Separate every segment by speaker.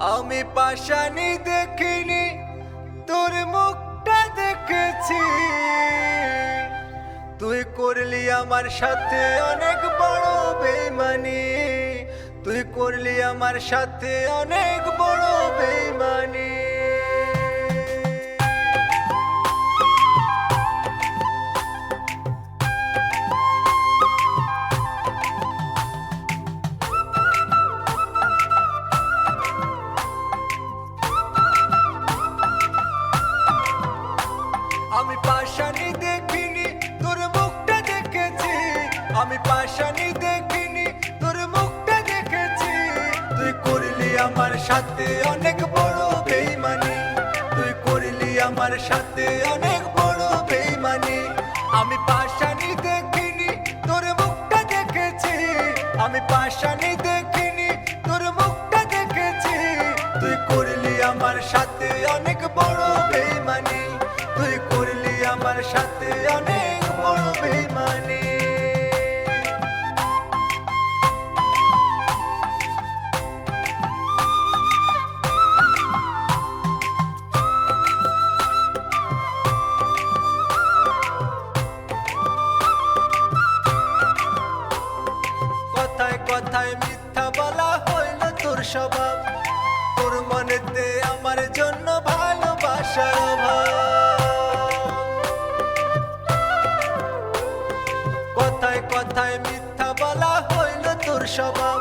Speaker 1: আমি পাশানি দেখিনি, তোর মুখটা দেখেছি। তুই করলি আমার সাথে অনেক বড় বেমানি তুই করলি আমার সাথে অনেক বড় বেইমানি। আমি পাশানি দেখিনি, তোর মুখটা দেখেছি। আমি পাশানি দেখিনি, তোর মুখটা দেখেছি। তুই করলি আমার সাথে অনেক বড় বেইমানি। তুই করলি আমার সাথে অনেক বড় বেইমানি। আমি পাশানি দেখিনি, তোর মুখটা দেখেছি। আমি পাশানি দেখিনি, তোর মুখটা দেখেছি। তুই করলি আমার সাথে অনেক বড় বেইমানি। বেইমানি কথায় কথায় মিথ্যা বলা হইল তোর স্বভাব। তোর মনেতে আমার জন্য কথায় মিথ্যা বলা হইল তোর স্বভাব।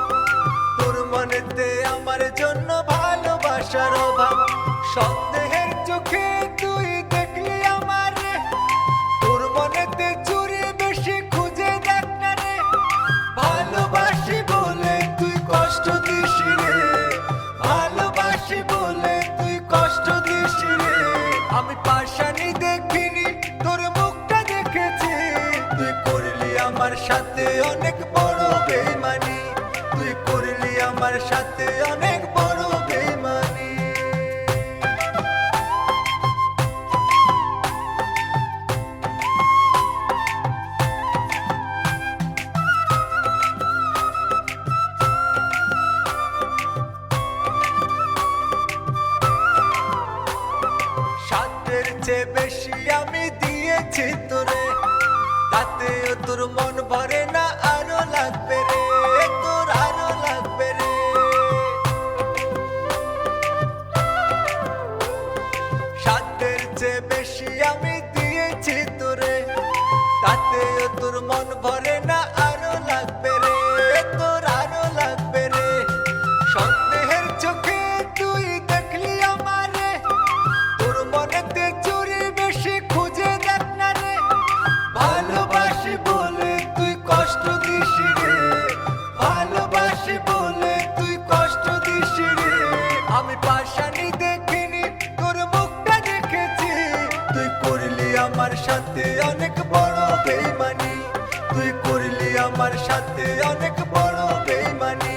Speaker 1: তোর মনেতে আমার জন্য ভালোবাসার অভাব। সন্দেহের বেইমানি, তুই করলি আমার সাথে অনেক বড় বেইমানি। সাধ্যের চেয়ে বেশি আমি দিয়েছি তোরে তাতেও তোর মন করলি আমার সাথে অনেক বড় বেইমানি। তুই করলি আমার সাথে অনেক বড় বেইমানি।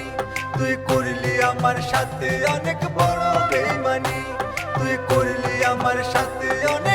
Speaker 1: তুই করলি আমার সাথে অনেক বড় বেইমানি। তুই করলি আমার সাথে অনেক